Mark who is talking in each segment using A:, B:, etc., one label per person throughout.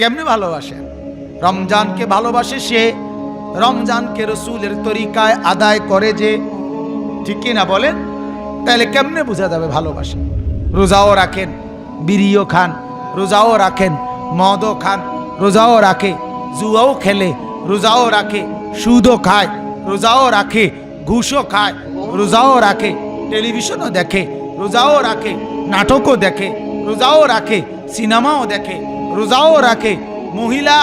A: কেমনে ভালোবাসেন রমজানকে ভালোবাসে সে, রমজানকে রসুলের তরিকায় আদায় করে যে, ঠিক না বলেন? তাহলে কেমনে বোঝা যাবে ভালোবাসে? রোজাও রাখেন, বিড়িও খান, রোজাও রাখেন, মদও খান, রোজাও রাখে, জুয়াও খেলে, রোজাও রাখে, সুদও খায়, রোজাও রাখে, ঘুষও খায়, রোজাও রাখে, টেলিভিশনও দেখে, রোজাও রাখে, নাটকও দেখে, রোজাও রাখে, সিনেমাও দেখে রোজাও রাখে। মহিলা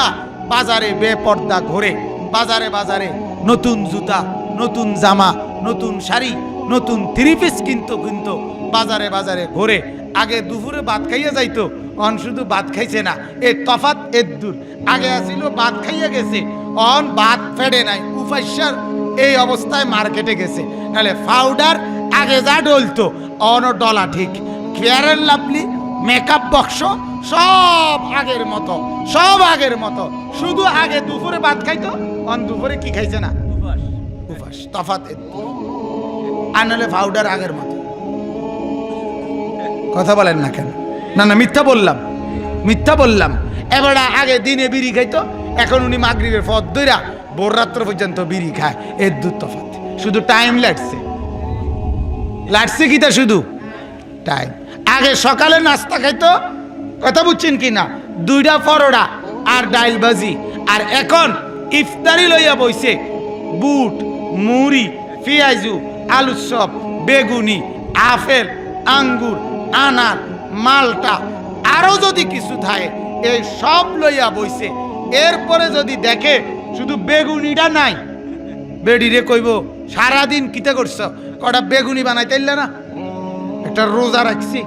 A: বাজারে বেপর্দা ঘোরে। বাজারে বাজারে নতুন জুতা, নতুন জামা, নতুন শাড়ি, নতুন থ্রি পিস কিনতো কিনতো। বাজারে বাজারে ঘোরে। আগে দুপুরে ভাত খাইয়া যাইতো। অন শুধু ভাত খাইছে না, এ তফাত এর দূর। আগে আসিল, ভাত খাইয়া গেছে। অন ভাত ফেড়ে নাই। উপাস্যার এই অবস্থায় মার্কেটে গেছে। নাহলে পাউডার আগে যা ডলতো অন ডলা ঠিক। ফেয়ারের লাভলি মেকআপ বক্স সব আগের মতো সব আগের মতো। শুধু আগে দুপুরে ভাত খাইতো অন দুপুরে কি খাইছে না? উপাস। তফাত। আর নাহলে পাউডার আগের মতো। কথা বলেন না কেন? না না মিথ্যা বললাম। মিথ্যা বললাম। এবার আগে দিনে বিড়ি খাইতো এখন উনি মাগরিবের পথ দইরা ভোর রাত্র পর্যন্ত বিড়ি খায়। এর দূর তফাত শুধু টাইম লাগছে। লাগছে কি তা শুধু? টাইম আগে সকালে নাস্তা খাইতো কথা বুঝছেন কি না দুইটা পরোটা আর ডাইল ভাজি। আর এখন ইফতারি লইয়া বইছে বুট, মুড়ি, পেঁয়াজু আলুর চপ, বেগুনি, আপেল, আঙ্গুর, আনার, মালটা আরও যদি কিছু থাকে, এই সব লইয়া বইছে। এরপরে যদি দেখে শুধু বেগুনিটা নাই, বেডিরে কইব, সারাদিন কিতে করছ? কটা বেগুনি বানাইতে না? একটা রোজা রাখছি।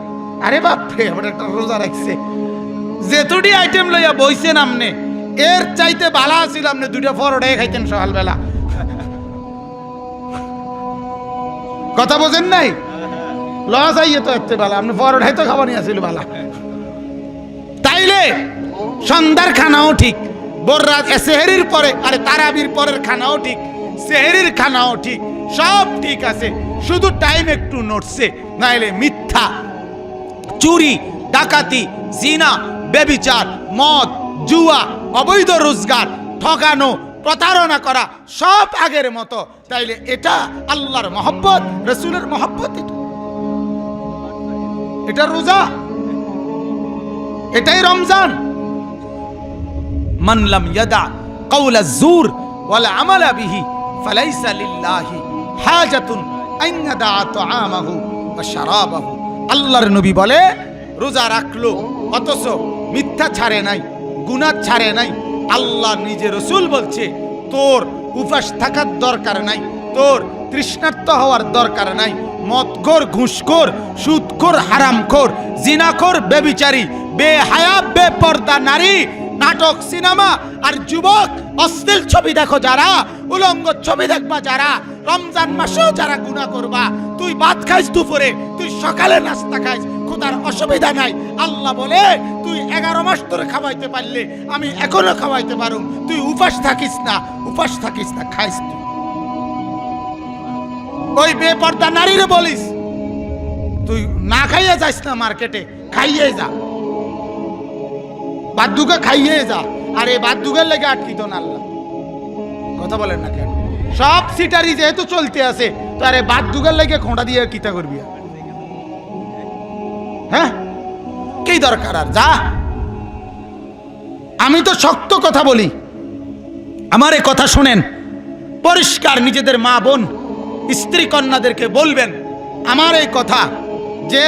A: আরে বাপরে আবার একটা রোজা রাখছে। যেতুটি আইটেম লইয়া বইছেন আমনে, এর চাইতে বালা আছিল আপনি দুইটা পরোটাই খাইতেন সকালবেলা। কথা বোঝেন নাই? লস আইয়ে তো একটু বালা আপনি পরোটাই তো খাবার নিয়ে আসছিল বালা। তাইলে, সন্ধ্যার খানাও ঠিক, বোররাত সেহেরির পরে, আরে তারাবির পরের খানাও ঠিক, সেহেরির খানাও ঠিক, সব ঠিক আছে, শুধু টাইম একটু নড়ছে, নাইলে মিথ্যা। চুরি, ডাকাতি, জিনা বেবিচার মদ, জুয়া, অবৈধ রোজগার ঠকানো প্রতারণা করা সব আগের মতো। তাইলে এটা আল্লাহর মহব্বত, রসুলের মহব্বত এটা। রোজা। এটাই রমজান। মানলাম ইয়াদা কওলা জুর ওয়ালা আমালা বিহি ফালাইসা লিল্লাহি হাজাতুন আন ইয়াদা তাআমাহু ওয়া শারাবাহু। আল্লাহর নবী বলে, রোজা রাখল, অথচ মিথ্যা ছাড়ে নাই, গুনাহ ছাড়ে নাই। আল্লাহ নিজে রসুল বলছে, তোর উপাস থাকার দরকার নাই, তোর তৃষ্ণার্ত হওয়ার দরকার নাই। মদখোর, ঘুষখোর, সুদখোর, হারামখোর, জিনাখোর, বেবিচারী, বেহায়া, বেপর্দা নারী, নাটক, সিনেমা, আর যুবক, অশ্লীল ছবি দেখো যারা, উলঙ্গ ছবি দেখবা যারা রমজান মাসেও যারা গুণা করবা, তুই ভাত খাইস দুপুরে, তুই সকালে নাস্তা খাইস, খোদার অসুবিধা নাই। আল্লাহ বলে, তুই এগারো মাস ধরে খাওয়াইতে পারলে আমি এখনও খাওয়াইতে পারুম। তুই উপাস থাকিস না, উপাস থাকিস না, খাইস তুই। ওই বেপর্দা নারীরে বলিস, তুই না খাইয়ে যাইস না মার্কেটে, খাইয়ে যা। বাদ্যুকে খাইয়ে যা। আর এই বাদ্যুকের লেগে আটকিত না আল্লাহ। কথা বলেন না কেন? সব সিটারি যেহেতু চলতে আছে, তো আরে বাদ্যুকের লেগে খোঁটা দিয়ে কিতা করবি হ্যাঁ? কি দরকার আর? যা। আমি তো শক্ত কথা বলি। আমার এই কথা শোনেন। পরিষ্কার নিজেদের মা বোন, স্ত্রী কন্যাদেরকে বলবেন আমার এই কথা যে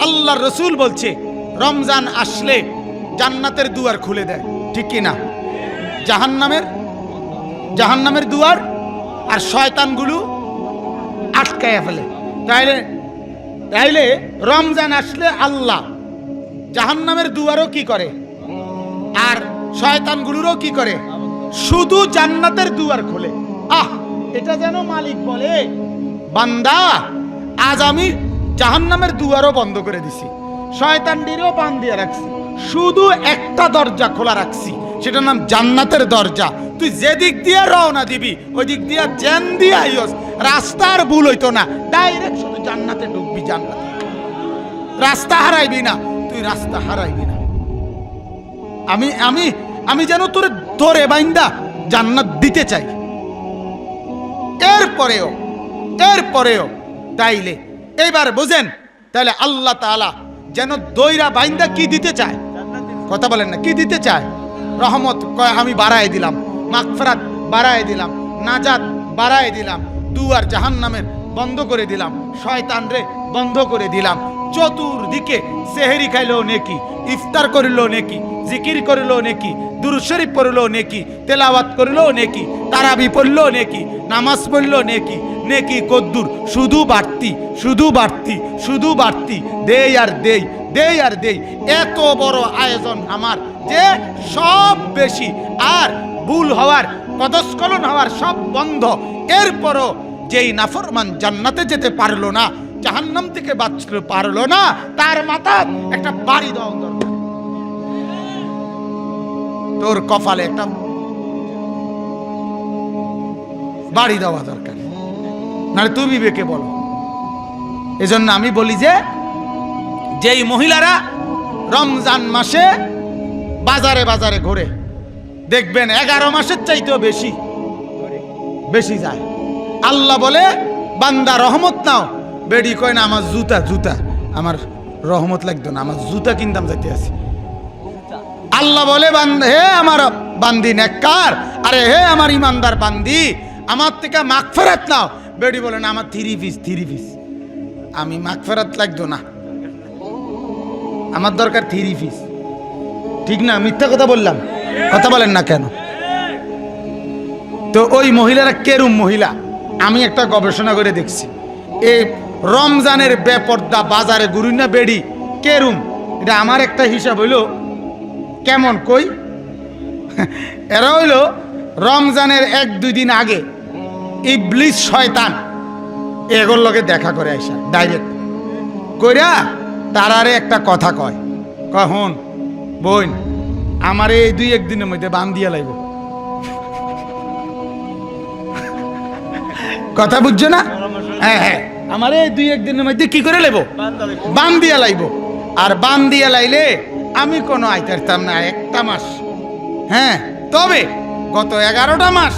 A: আল্লাহ রসুল বলছে, রমজান আসলে জান্নাতের দুয়ার খুলে দেয়। ঠিক কি না? জাহান্নামের? জাহান্নামের দুয়ার আর শয়তানগুলো আটকায় ফেলে। তাইলে তাইলে রমজান আসলে আল্লাহ জাহান্নামের দুয়ারও কি করে? আর শয়তানগুলোরও কি করে? শুধু জান্নাতের দুয়ার খোলে। আহ, এটা যেন মালিক বলে। বান্দা, আজ আমি জাহান্নামের দুয়ারও বন্ধ করে দিছি। শয়তানটিরও বান দিয়ে রাখছি। শুধু একটা দরজা খোলা রাখছি। সেটার নাম জান্নাতের দরজা। তুই যে দিক দিয়ে রওনা দিবি, ওই দিক দিয়ে জেন দিয়ে আইস, রাস্তার ভুল হইতো না। ডাইরেক্ট শুধু জান্নাতে ঢুকবি, জান্নাতে। রাস্তা হারাইবি না, তুই রাস্তা হারাইবি না। আমি আমি আমি যেন তোরে ধরে বাইন্দা জান্নাত দিতে চাই। এরপরেও এরপরেও, তাইলে এইবার বুঝেন তাহলে আল্লাহ তাআলা যেন দইরা বাইন্দা কি দিতে চায়? কথা বলেন না, কি দিতে চায়? রহমত কয়, আমি বাড়ায় দিলাম মাকফরাত বাড়ায় দিলাম, নাজাত বাড়ায় দিলাম, দুয়ার জাহান্নামের বন্ধ করে দিলাম, শয়তান রে বন্ধ করে দিলাম। চতুর্দিকে সেহেরি খাইলেও নেকি, ইফতার করিলেও নেকি, জিকির করিলেও নেকি দুরুশরীফ পড়লেও নেকি, তেলাওয়াত করিলেও নেকি, তারাবি পড়লেও নেকি, নামাজ পড়লেও নেকি নেকি কদ্দুর, শুধু বাড়তি শুধু বাড়তি শুধু বাড়তি, দেই আর দেই দেই আর দেই, এত বড় আয়োজন আমার যে সব বেশি আর ভুল হওয়ার, পদস্খলন হওয়ার সব বন্ধ। এরপরও যেই নাফরমান জান্নাতে যেতে পারল না জাহান্নাম থেকে বাঁচতে পারল না, তার মাথা একটা বাড়ি দেওয়া দরকার। তোর কপালে একটা বাড়ি দেওয়া দরকার। নাহলে তুমি বিবেকে বলো। এজন্য আমি বলি যে, যেই মহিলারা রমজান মাসে বাজারে বাজারে ঘোরে, দেখবেন এগারো মাসের চাইতেও বেশি বেশি যায়। আল্লাহ বলে, বান্দা রহমত নাও বেডি কয় না, আমার জুতা জুতা। আমার রহমত লাগতো না, আমার জুতা কিনতাম যাইতে আছি আল্লাহ বলে হে আমার বান্দি নেককার, আরে হে আমার ইমানদার বান্দি, আমার থেকে মাখ মাগফেরাত নাও। বেডি বলে, না, আমার থ্রি পিস থ্রি পিস। আমি মাখ মাগফেরাত লাগতো না। আমার দরকার থ্রি পিস। ঠিক না? মিথ্যা কথা বললাম। কথা বলেন না কেন? তো ওই মহিলারা কেরুম মহিলা? আমি একটা গবেষণা করে দেখছি। এই রমজানের বেপর্দা বাজারে গুরুনা বেড়ি। কেরুম এটা আমার একটা হিসাব হইল। কেমন কই? এরা হইল রমজানের এক দুই দিন আগে ইবলিস শয়তান এগুলোর লগে দেখা করে আইসা ডাইরেক্ট কইরা তারারে একটা কথা কয়। কখন বোন, আমার এই দুই একদিনের মধ্যে বান দিয়া লাগব কথা বুঝছ না? হ্যাঁ হ্যাঁ। আমার এই দুই একদিনের মধ্যে কি করে লেবো? বান দিয়া লাইব। আর বান দিয়া লাইলে আমি কোনো আইতারতাম না, একটা মাস। হ্যাঁ তবে গত এগারোটা মাস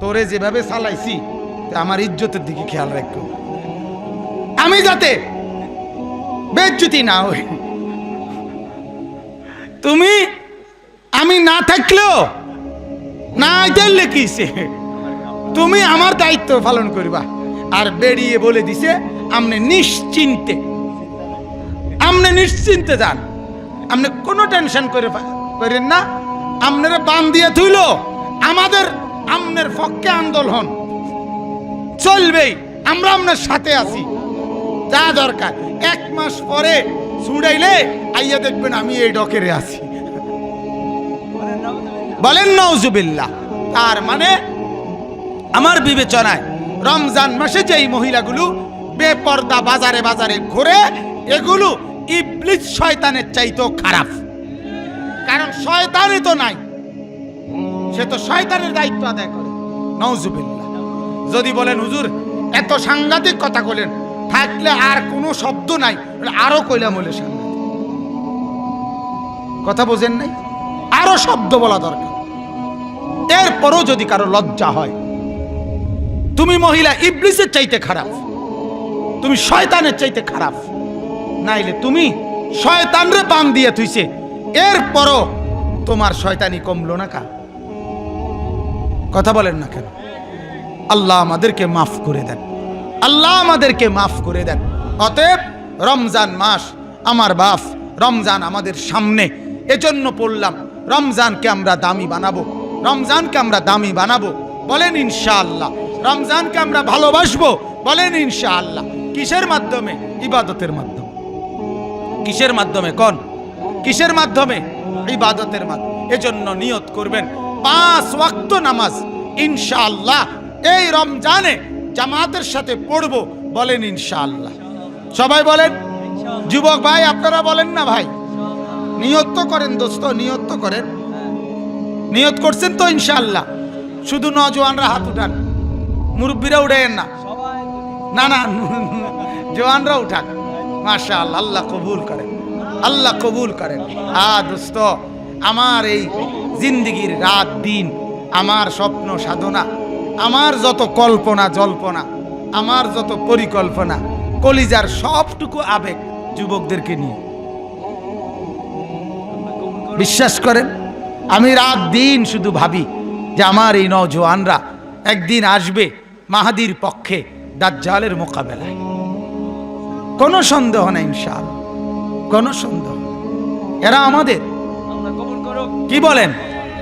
A: তোরে যেভাবে চালাইছি আমার ইজ্জতের দিকে খেয়াল রাখো। আমি যাতে বেজ্জুতি না হই। তুমি আমি না থাকলেও না আইতারলে কিসে তুমি আমার দায়িত্ব পালন করবা। আর বেরিয়ে বলে দিছে আপনি নিশ্চিন্তে আপনি নিশ্চিন্তে যান। আপনি কোনো টেনশন করে করেন না। আপনারা বান দিয়ে থইল। আমাদের, আমনের পক্ষে আন্দোলন চলবেই, আমরা আপনার সাথে আছি। যা দরকার। এক মাস পরে ছুড়াইলে আইয়া দেখবেন আমি এই ডকেরে আছি। বলেন নওজুবিল্লাহ। তার মানে আমার বিবেচনায় রমজান মাসে যেই মহিলাগুলো বেপর্দা বাজারে বাজারে ঘুরে, এগুলো ইবলিস শয়তানের চাইতেও খারাপ। কারণ শয়তানই তো নাই, সে তো শয়তানের দায়িত্ব আদায় করে। নওজুবিল্লাহ। যদি বলেন, হুজুর, এত সাংঘাতিক কথা বলেন, থাকলে আর কোনো শব্দ নাই। আরও কইলাম বলে সাংঘাতিক। কথা বোঝেন নাই? আরও শব্দ বলা দরকার। এরপরও যদি কারও লজ্জা হয় তুমি মহিলা ইবলিসের চাইতে খারাপ। তুমি শয়তানের চাইতে খারাপ। নাইলে তুমি শয়তানরে বান দিয়ে থুইছে। এরপরও তোমার শয়তানি কমলো না কা কথা বলেন না কেন? আল্লাহ আমাদেরকে মাফ করে দেন। আল্লাহ আমাদেরকে মাফ করে দেন। অতএব রমজান মাস আমার বাপ, রমজান আমাদের সামনে। এজন্য পড়লাম রমজানকে আমরা দামি বানাবো। রমজানকে আমরা দামি বানাবো। বলেন ইনশাআল্লাহ। রমজানকে আমরা ভালোবাসবো? বলেন ইনশাআল্লাহ। কিসের মাধ্যমে? ইবাদতের মাধ্যমে। কিসের মাধ্যমে, কোন? কিসের মাধ্যমে? ইবাদতের মাধ্যমে। এজন্য নিয়ত করবেন, পাঁচ ওয়াক্ত নামাজ, ইনশাআল্লাহ। এই রমজানে জামাতের সাথে পড়ব, বলেন ইনশাআল্লাহ। সবাই বলেন? যুবক ভাই, আপনারা বলেন না ভাই? নিয়ত করেন দোস্ত, নিয়ত করেন। নিয়ত করছেন তো ইনশাআল্লাহ। শুধু নজওয়ানরা হাত উঠান। মুরব্বীরা উঠেন না। না না জওয়ানরা উঠান। মাশা আল্লাহ আল্লাহ কবুল করেন। আল্লাহ কবুল করেন। আ দোস্ত, আমার এই জিন্দিগির রাত দিন, আমার স্বপ্ন সাধনা, আমার যত কল্পনা জল্পনা, আমার যত পরিকল্পনা, কলিজার সবটুকু আবেগ যুবকদেরকে নিয়ে। বিশ্বাস করেন, আমি রাত দিন শুধু ভাবি যে আমার এই নজওয়ানরা একদিন আসবে মাহাদির পক্ষে দাজ্জালের মোকাবেলায়। কোনো সন্দেহ নেই ইনশাল কোনো সন্দেহ এরা আমাদের। কি বলেন?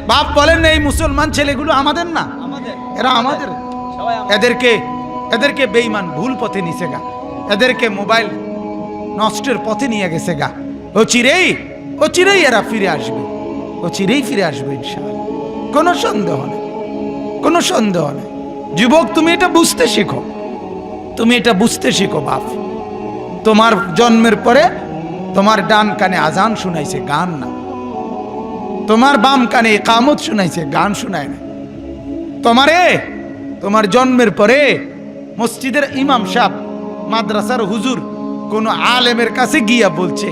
A: বাপ বলেন না এই মুসলমান ছেলেগুলো আমাদের না? এরা আমাদের।
B: আমাদের।
A: এদেরকে এদেরকে বেইমান ভুল পথে নিছে গা। এদেরকে মোবাইল নষ্টের পথে নিয়ে গেছে গা। ও চিরেই ও চিরেই এরা ফিরে আসবে। ও চিরেই ফিরে আসবে ইনশাআল্লাহ। কোনো সন্দেহ নেই, কোনো সন্দেহ নেই। যুবক, তুমি এটা বুঝতে শেখো। তুমি এটা বুঝতে শেখো, বাপ। তোমার জন্মের পরে তোমার ডান কানে আজান শুনাইছে, গান না। তোমার বাম কানে কামত শুনাইছে, গান শুনায় না। তোমারে, তোমার জন্মের পরে মসজিদের ইমাম সাহ মাদ্রাসার হুজুর কোনো আলেমের কাছে গিয়া বলছে,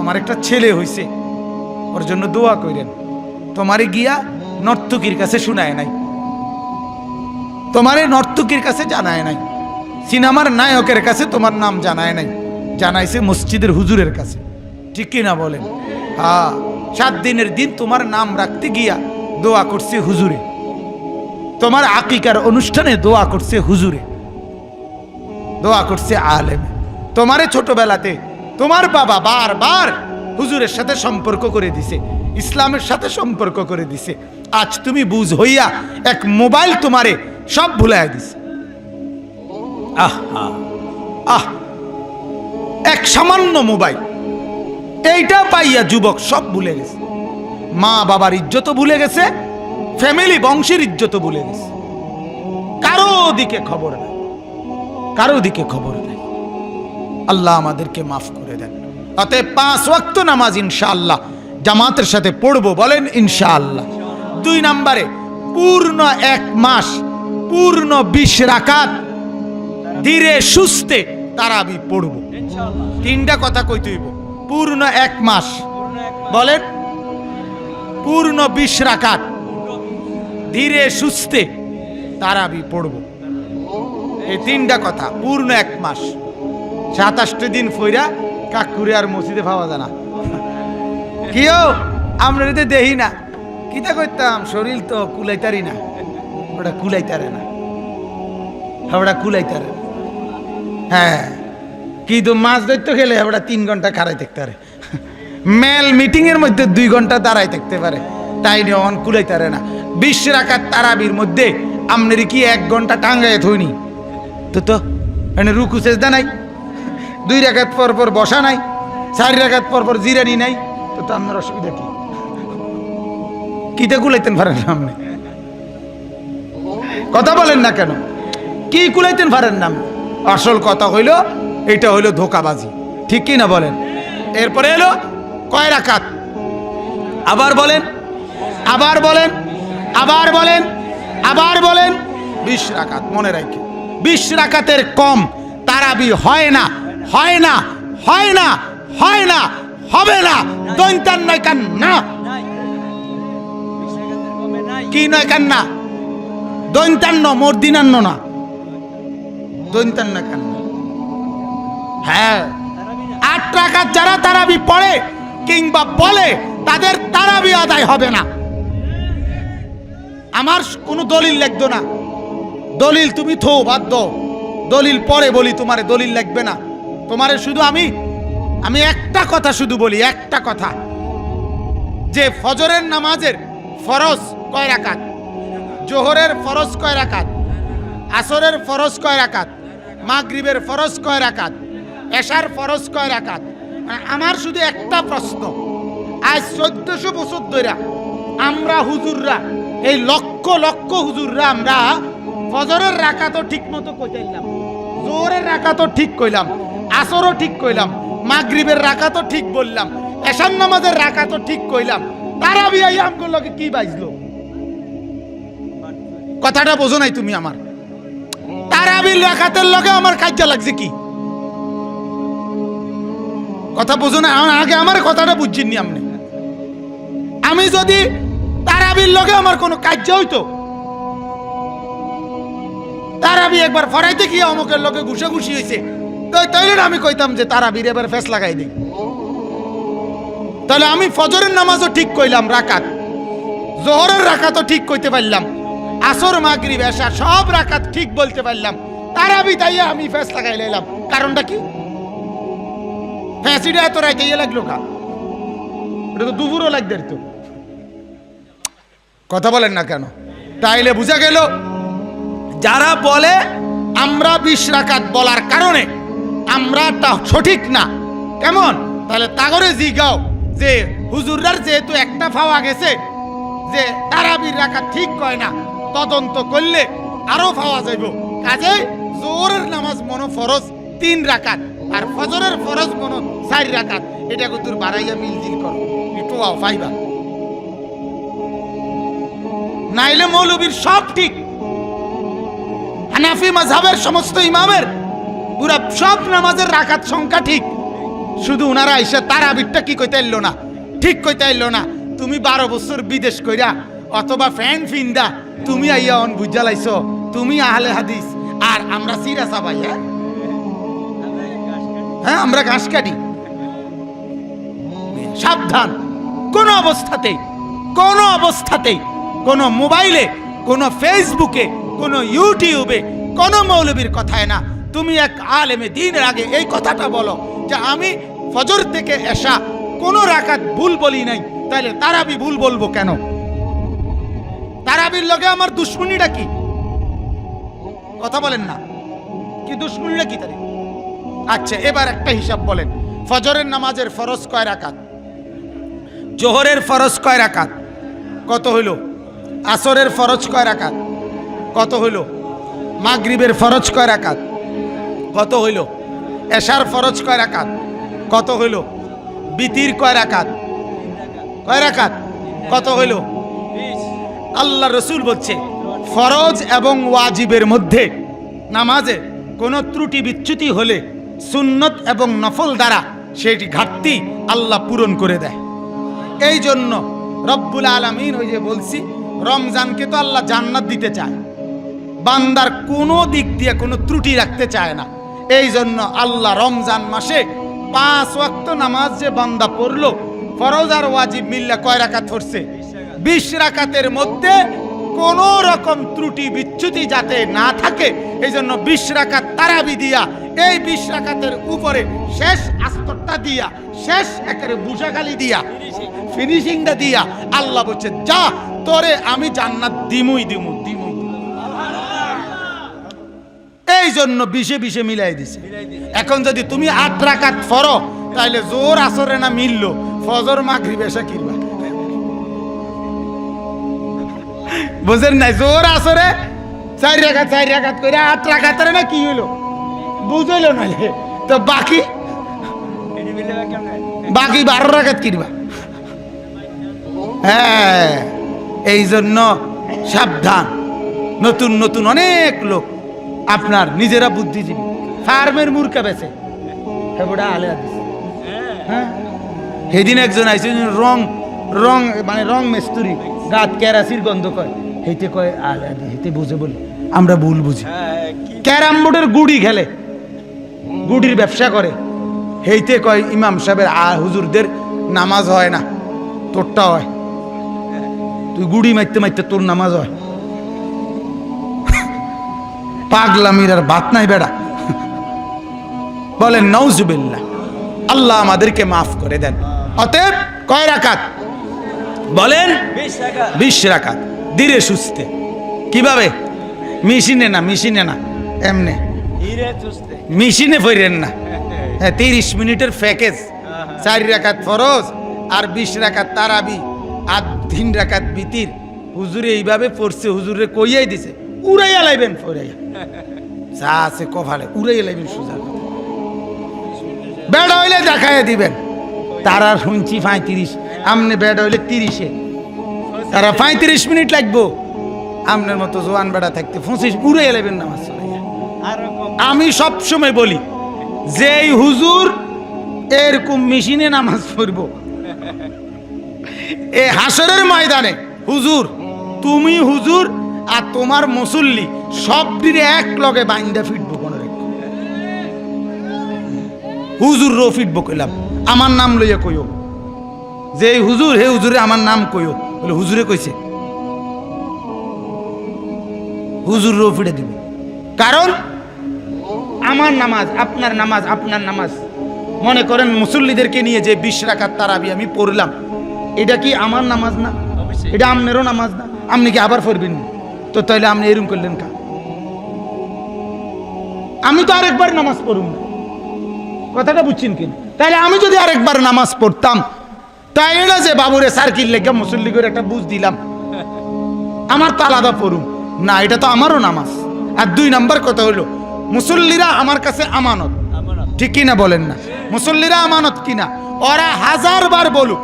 A: আমার একটা ছেলে হইছে, ওর জন্য দোয়া কইরেন। তোমারে গিয়া নর্তকীর কাছে শুনায় নাই। তোমারে নর্তকীর কাছে জানায় নাই। সিনেমার নায়কের কাছে তোমার নাম জানায় নাই। জানাইছে মসজিদের হুজুরের কাছে। ঠিক কি না বলেন? হ্যাঁ সাত দিনের দিন তোমার নাম রাখতে গিয়া দোয়া করছে হুজুরে। তোমার আকিকার অনুষ্ঠানে দোয়া করছে হুজুরে। দোয়া করছে আলেম। তোমারে ছোটবেলাতে তোমার বাবা বারবার হুজুরের সাথে সম্পর্ক করে দিছে, ইসলামের সাথে সম্পর্ক করে দিছে। আজ তুমি বুঝ হইয়া এক মোবাইল তোমারে সব ভুলাই দিছে। আহ এক সামান্য মোবাইল। এইটা পাইয়া যুবক সব ভুলে গেছে। মা বাবার ইজ্জতও ভুলে গেছে, ফ্যামিলি বংশের ইজ্জতও ভুলে গেছে। কারও দিকে খবর নাই। কারও দিকে খবর নেই। আল্লাহ আমাদেরকে মাফ করে দেন। অতএব পাঁচ ওয়াক্ত নামাজ ইনশাআল্লাহ। জামাতের সাথে পড়ব বলেন ইনশাআল্লাহ। দুই নম্বরে পূর্ণ এক মাস পূর্ণ বিশ রাকাত ধীরে সুস্থে তারাবি পড়ব। তিনটা কথা কই তুইব? পূর্ণ এক মাস
B: পূর্ণ এক মাস।
A: বলেন পূর্ণ বিশ রাকাত ধীরে সুস্থে তারাবি পড়ব। এই তিনটা কথা পূর্ণ এক মাস। সাতাশটি দিন ফইরা কাকুরে আর মসজিদে পাওয়া যায় না। কিও আমরা তো দেহি না। কিতা করতাম শরীর তো কুলাইতারি না। ওটা কুলাইতারে না। ওটা কুলাইতারে। হ্যাঁ কিন্তু মাছ ধরতে গেলে ওটা তিন ঘণ্টা খাড়াই থাকতে পারে। মেল মিটিং এর মধ্যে দুই ঘণ্টা দাঁড়াই থাকতে পারে। তাই নিয়ে অন কুলাইতারে না। বিশ রাখার তারাবির মধ্যে আপনার কি এক ঘণ্টা টাঙ্গায় থইনি? তো তো রুকু সেজদা নাই? দুই রেখাত পর পর বসা নাই, চার রেখাত পর পর জিরানি নাই, তো আপনার অসুবিধা কি? কিতে কুলাইতেন পারেন না আপনি কথা বলেন না কেন? কি কুলাইতেন পারেন না আসল কথা হইল, এটা হইল ধোকাবাজি। ঠিক কি না বলেন? এরপরে এলো কয় রাকাত? আবার বলেন আবার বলেন আবার বলেন আবার বলেন। বিশ রাকাত, মনে রাখে বিশ রাকাতের কম তারাবি হয় না। হয় না হয় না হয় না, হবে না। দৈন্তান নয় কান না কি নয় কান না দৈন্তান্ন মর্দিনান্ন না। দৈন্তান্ন কান হ্যাঁ। আট টাকার যারা তারাবি পড়ে কিংবা বলে, তাদের তারাবি আদায় হবে না। আমার কোনো দলিল লাগতো না। দলিল তুমি থো, বাদ দলিল পরে বলি তোমারে, দলিল লাগবে না। তোমারে শুধু আমি আমি একটা কথা শুধু বলি, একটা কথা। যে ফজরের নামাজের ফরজ কয় রাকাত? জোহরের ফরজ কয় রাকাত? আসরের ফরজ কয় রাকাত? মাগরিবের ফরজ কয় রাকাত? এশার ফরজ কয় রাকাত? মানে আমার শুধু একটা প্রশ্ন। আজ চোদ্দশো বছর ধরে আমরা হুজুররা, এই লক্ষ লক্ষ হুজুররা আমরা ফজরের রাকাতও ঠিক মতো কইলাম জোহরের রাকাতও ঠিক কইলাম। আসরও ঠিক কইলাম, মাগরিবের রাকাতও ঠিক বললাম, এশার নামাজের রাকাতও ঠিক কইলাম। তারা বিয়াই কি বাজলো? কথাটা বোঝো নাই তুমি আমার। রাখাতের লগে আমার লাগছে কি? কথা না আগে আমার কথাটা বুঝছেননি আপনি। আমি যদি তারাবির লগে আমার কোনো কার্য হইতো, তারাবি একবার ফরাইতে গিয়ে অমুকের লগে ঘুষে ঘুষি হয়েছে তো তাইলে আমি কইতাম যে তারাবির এবার ফেস লাগাই দিই তাহলে আমি ফজরের নামাজও ঠিক কইলাম, রাকাত। জোহরের রাকাতও ঠিক কইতে পারলাম। আসর, মাগরিব, এশা সব রাকাত ঠিক বলতে পারলাম। তারাবি তাইয়া আমি ফেস লাগাই লাইলাম। কারণটা কি? ফ্যাসিডে এত রাইতে ইয়ে লাগল কা? এটা তো দুপুরও লাগবে তো কথা বলেন না কেন? তাইলে বুঝা গেল, যারা বলে, আমরা বিশ রাকাত বলার কারণে আমরা তা সঠিক না। কেমন? তাহলে তাগরে জিগাও যে হুজুররার যেহেতু একটা ফাওয়া গেছে, যে তারাবির রাকাত ঠিক কয় না, তদন্ত করলে আরও পাওয়া যাইব। কাজে জোরের নামাজ মনো ফরজ তিন রাকাত, আর ফজরের ফরজ মনো চার রাকাত। এটা তোর বাড়াইয়া মিলজিল করো আও ফাইবা। নাইলে মৌলবীর সব ঠিক। হানাফি মাঝহাবের সমস্ত ইমামের পুরা সব নামাজের রাকাত সংখ্যা ঠিক। শুধু ওনারা এসে তারাবিরটা কি কইতে এলো না? ঠিক কইতে এলো না। তুমি বারো বছর বিদেশ কইরা অথবা ফ্যান ফিন্দা, তুমি আইয়া অন বুঝা লাইছো, তুমি আহলে হাদিস। আর আমরা সিরা সাবাই হ্যাঁ? হ্যাঁ আমরা ঘাস কাটি। সাবধান। কোন অবস্থাতেই কোন অবস্থাতেই, কোন মোবাইলে, কোন ফেসবুকে, কোন ইউটিউবে, কোন মৌলবীর কথায় না তুমি এক আলেমে দিনের আগে এই কথাটা বলো যে আমি ফজর থেকে এসা কোন রাকাত ভুল বলি নাই। তাইলে তারাবি ভুল বলব কেন? তারাবির লগে আমার দুশ্মনীটা কি? কথা বলেন না। কি দুশ্মনীটা কি তাহলে? আচ্ছা এবার একটা হিসাব বলেন। ফজরের নামাজের ফরজ কয় রাকাত? জোহরের ফরজ কয় রাকাত? কত হইল? আসরের ফরজ কয় রাকাত? কত হইল? মাগরিবের ফরজ কয় রাকাত? কত হইল? এশার ফরজ কয় রাকাত? কত হইল? বিতির কয় রাকাত? কয় রাকাত? কত হইল? আল্লাহ রসুল বলছে, ফরজ এবং ওয়াজিবের মধ্যে নামাজে কোনো ত্রুটি বিচ্যুতি হলে সুন্নত এবং নফল দ্বারা সেটি ঘাটতি আল্লাহ পূরণ করে দেয়। এই জন্য রব্বুল আলমিন ওই যে বলছি, রমজানকে তো আল্লাহ জান্নাত দিতে চায়। বান্দার কোনো দিক দিয়ে কোনো ত্রুটি রাখতে চায় না। এই জন্য আল্লাহ রমজান মাসে পাঁচ ওয়াক্ত নামাজ যে বান্দা পড়ল, ফরজ আর ওয়াজিব মিল্লা কয় রাকাত ধরছে বিশ রাকাতের মধ্যে কোন রকম ত্রুটি, বিচ্যুতি যাতে না থাকে এই জন্য বিশ রাকাত তারাবি দিয়া, এই বিশ রাকাতের উপরে শেষ আস্তরটা দিয়া, শেষ একেবারে বুঝাগালি দিয়া ফিনিশিংটা দিয়া, আল্লাহ বলছে, যা, তোরে আমি জান্নাত দিমুই দিমু দিমু। এই জন্য বিষে বিষে মিলাই দিছে। এখন যদি তুমি আট রাকাত ফরো তাহলে জোর আসরে না মিললো, ফজর মাগরি বেশা কিনবা বুঝেন নাই? জোর আসরে চার রাকাত চার রাকাত করে আট রাকাতের না কি হইল? বুঝইলো না তো বাকি? বাকি বারো রাকাত কিনবা হ্যাঁ এই জন্য সাবধান। নতুন নতুন অনেক লোক আপনার নিজেরা বুদ্ধিজীবী। ফার্মের মূর্খা বেছে হেবুড়া আলে হ্যাঁ? সেদিন একজন আইসে রং রং মানে রং মেস্তুরি, গাত কেরাসির গন্ধ কয়। হেইতে কয়, আলে হেতে বুঝে বলি। আমরা ভুল বুঝি। ক্যারাম বোর্ডের গুড়ি খেলে, গুড়ির ব্যবসা করে। হেইতে কয়, ইমাম সাহেবের, আ, হুজুরদের নামাজ হয় না তোরটা হয়। তুই গুড়ি মারতে মারতে তোর নামাজ হয়। পাগলামির আর বাত নাই বেড়া। বলেন নৌজুবিল্লা আল্লাহ আমাদেরকে মাফ করে দেন। অতএব, কয় রাকাত? বলেন,
B: বিশ
A: রাকাত। ধীরে সুস্থে। কীভাবে? মেশিনে না মেশিনে না। এমনে। মেশিনে ফেরেন না। হ্যাঁ তিরিশ মিনিটের প্যাকেজ। চার রাকাত ফরজ আর বিশ রাকাত তারাবি। আর তিন রাকাত বিতির। হুজুরে এইভাবে পড়ছে হুজুরে কইয়াই দিছে। উড়াইয়া লাইবেন ফরাইয়া যা আছে কভালে উড়াইয়া লাইবেন সুজা। বেড়া হইলে দেখাইয়া দিবেন। তারা শুনছি পঁয়ত্রিশ, আমনে বেড়া হইলে তিরিশে। তারা পঁয়ত্রিশ মিনিট লাগবো। আপনার মতো জোয়ান বেড়া থাকতে পঁচিশ উড়ে এলেবেন নামাজ চলাইয়া। আমি সব সময় বলি, যেই হুজুর এরকম মেশিনে নামাজ পড়ব, এ হাসরের ময়দানে, হুজুর, তুমি হুজুর আর তোমার মুসল্লি সব দিনে এক লগে বাইন্দা ফিটবো কোন হুজুর রো ফিটবো কইলাম আমার নাম লইয়া কইও। যে হুজুর হে হুজুরে আমার নাম কইও। বলে হুজুরে কইছে হুজুর রো ফিটে দিব। কারণ আমার নামাজ আপনার নামাজ আপনার নামাজ। মনে করেন মুসল্লিদেরকে নিয়ে যে বিশ রাখার তারাবি আমি পড়লাম এটা কি আমার নামাজ না? এটা আপনারও নামাজ না? আপনি কি আবার পড়বেন না? তো তাইলে আপনি এরম করলেন কা আমি তো আরেকবার নামাজ পড়ুম না। কথাটা বুঝছেন কি? তাহলে আমি যদি আরেকবার নামাজ পড়তাম তাইলে না যে বাবুরে সার্কিল লেগে মুসল্লি করে একটা বুঝ দিলাম। আমার তো আলাদা পড়ুম। না এটা তো আমারও নামাজ। আর দুই নাম্বার কথা হলো মুসল্লিরা আমার কাছে আমানত। ঠিক কিনা বলেন না? মুসল্লিরা আমানত কিনা ওরা হাজার বার বলুক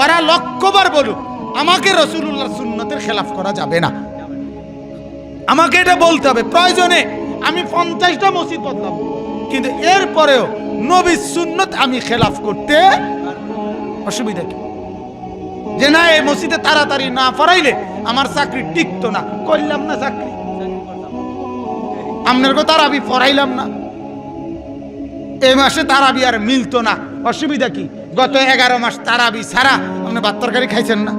A: ওরা লক্ষবার বলুক আমাকে রসুল্লাহ সুন্নতের খেলাফ করা যাবে না। আমাকে এটা বলতে হবে। প্রয়োজনে আমি পঞ্চাশটা মসজিদ বদলাম কিন্তু এরপরেও নবী সুন্নত আমি খেলাফ করতে অসুবিধা কি? যে না, এই মসজিদে তাড়াতাড়ি না ফরাইলে আমার চাকরি টিকতো না। করলাম না চাকরি। আপনার কথা আমি ফরাইলাম না। এই মাসে তারাবি আর মিলতো না। অসুবিধা কি? গত এগারো মাস তারাবি ছাড়া আপনি ভাত তরকারি খাইছেন না?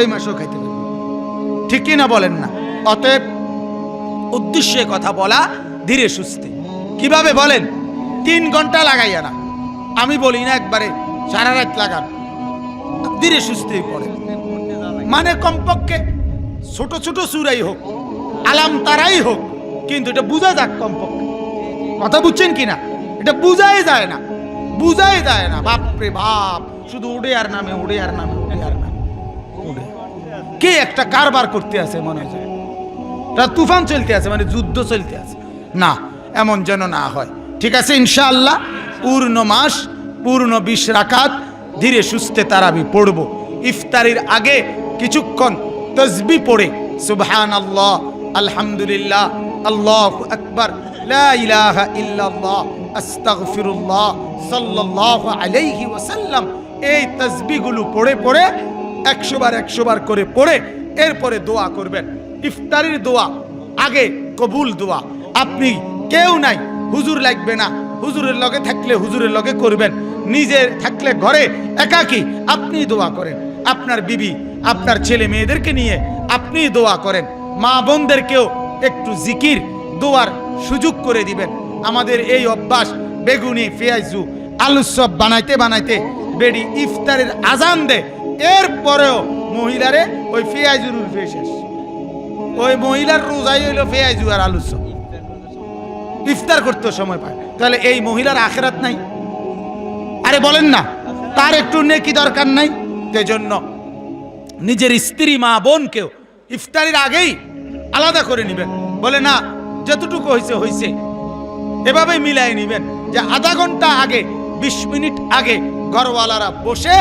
A: এই মাসেও খাইতে পারবেন ঠিক না বলেন না? অতএব উদ্দেশ্যে কথা বলা ধীরে সুস্থে। কীভাবে বলেন? তিন ঘণ্টা লাগাইয়া না। আমি বলি না একবারে, সারা রাত লাগান। ধীরে সুস্থে পড়ে মানে কমপক্ষে ছোট ছোট সুরাই হোক, আলাম তারাই হোক, কিন্তু এটা বোঝা যাক কমপক্ষে। কথা বুঝছেন কি না? এটা বুঝাই যায় না। বুঝাই যায় না। বাপরে বাপ, শুধু উড়ে আর নামে, উড়ে আর নামে, উড়ে আর নামে। উড়ে। কে একটা কারবার করতে আছে মনে হয়? এটা তুফান চলতে আছে মানে যুদ্ধ চলতে আছে। না, এমন যেন না হয়। ঠিক আছে, ইনশাআল্লাহ, পূর্ণ মাস, পূর্ণ বিশ রাকাত, ধীরে সুস্থে তারাবি পড়ব। ইফতারির আগে কিছুক্ষণ তসবি পড়ে সুবহান আল্লাহ আলহামদুলিল্লাহ, আল্লাহ আকবর আস্তাগফিরুল্লাহ, সাল্লাল্লাহু আলাইহি এই তসবিগুলো পড়ে পড়ে, একশো বার একশো বার করে পড়ে, এরপরে দোয়া করবেন। ইফতারির দোয়া, আগে কবুল দোয়া। আপনি কেউ নাই, হুজুর লাগবে না। হুজুরের লগে থাকলে হুজুরের লগে করবেন। নিজে থাকলে ঘরে একাকি আপনি দোয়া করেন। আপনার বিবি, আপনার ছেলে মেয়েদেরকে নিয়ে আপনি দোয়া করেন। মা বোনদেরকেও একটু জিকির, দোয়ার সুযোগ করে দিবেন। আমাদের এই অভ্যাস, বেগুনি, পেঁয়াজু, আলু সব বানাইতে বানাইতে বেডি ইফতারের আজান দে এরপরেও মহিলারে ওই পেঁয়াজুর উল্ফে শেষ। ওই মহিলার রোজাই হইল পেঁয়াজু আর আলু সব। ইফতার করতে সময় পায়। তাহলে এই মহিলার আখেরাত নাই? আরে বলেন না, তার একটু নেকি দরকার নাই? জন্য নিজের স্ত্রী, মা, বোনকেও ইফতারির আগেই আলাদা করে নেবেন। বলে না, যতটুকু হয়েছে হয়েছে এভাবে মিলাই নেবেন যে আধা ঘণ্টা আগে, বিশ মিনিট আগে ঘরওয়ালারা বসে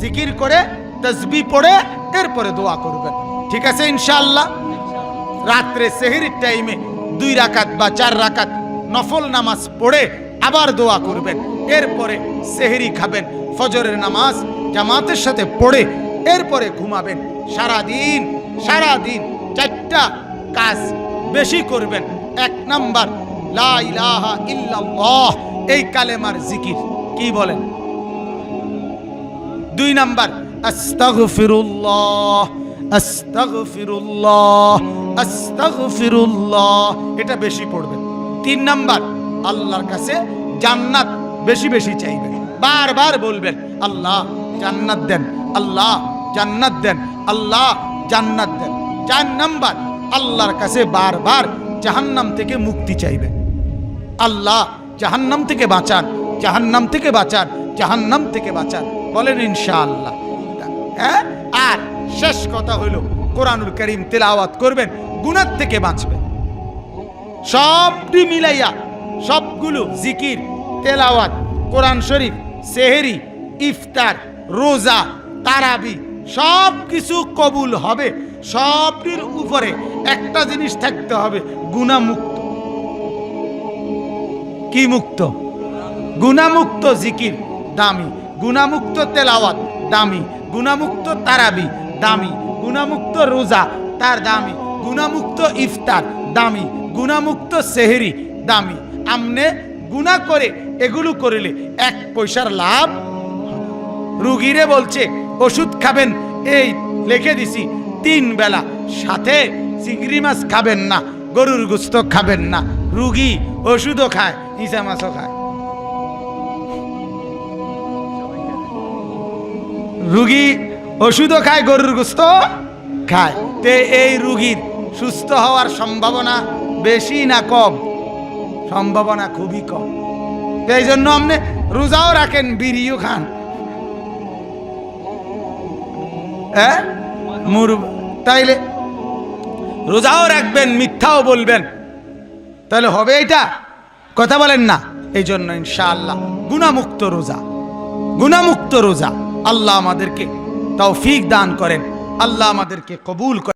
A: জিকির করে তসবি পড়ে, এরপরে দোয়া করবেন। ঠিক আছে ইনশাল্লাহ রাত্রে সেহরির টাইমে দুই রাকাত বা চার রাকাত নফল নামাজ পড়ে আবার দোয়া করবেন। এরপরে সেহরি খাবেন, ফজরের নামাজ জামাতের সাথে পড়ে এরপরে ঘুমাবেন। সারা দিন সারা দিন চারটা কাজ বেশি করবেন। এক নাম্বার এই কালেমার জিকির, কি বলেন? দুই নাম্বার, আস্তাগফিরুল্লাহ। এটা বেশি পড়বেন। তিন নাম্বার, আল্লাহর কাছে জান্নাত বেশি বেশি চাইবেন। বারবার বলবেন, আল্লাহ জান্নাত দেন, আল্লাহ জান্নাত দেন, আল্লাহ জান্নাত দেন। চার নাম্বার, আল্লাহর কাছে বারবার জাহান্নাম থেকে মুক্তি চাইবেন। আল্লাহ জাহান্নাম থেকে বাঁচান, জাহান্নাম থেকে বাঁচান, জাহান্নাম থেকে বাঁচান। বলেন ইনশাআল্লাহ। হ্যাঁ? আর শেষ কথা হলো কোরআনুল করিম তেলাওয়াত করবেন, গুনার থেকে বাঁচবেন। সবটি মিলাইয়া সবগুলো জিকির, তেলাওয়াত, কোরআন শরীফ, সেহেরি, ইফতার, রোজা, তারাবি সব কিছু কবুল হবে। সবটির উপরে একটা জিনিস থাকতে হবে গুণামুক্ত কি মুক্ত? গুণামুক্ত জিকির দামি গুণামুক্ত তেলাওয়াত দামি গুণামুক্ত তারাবি দামি। গুণামুক্ত রোজা, তার দামি। গুণামুক্ত ইফতার, দামি। গুণামুক্ত সেহেরি, দামি। আমনে গুণা করে এগুলো করিলে এক পয়সার লাভ রুগীরে বলছে, ওষুধ খাবেন? এই লিখে দিছি, তিন বেলা। সাথে চিংড়ি মাছ খাবেন না, গরুর গুস্ত খাবেন না। রুগী ওষুধও খায় ইসা মাছও খায়। রুগী ওষুধও খায় গরুর গুস্ত খায়। তে এই রুগীর সুস্থ হওয়ার সম্ভাবনা বেশি না কম? সম্ভাবনা খুবই কম। এই জন্য আপনি রোজাও রাখেন বিড়িও খান। হ্যাঁ? মুর তাইলে রোজাও রাখবেন মিথ্যাও বলবেন। তাহলে হবে এটা কথা বলেন না। এই জন্য ইনশাআল্লাহ গুণামুক্ত রোজা। গুণামুক্ত রোজা। আল্লাহ আমাদেরকে তৌফিক দান করেন। আল্লাহ আমাদেরকে কবুল করেন।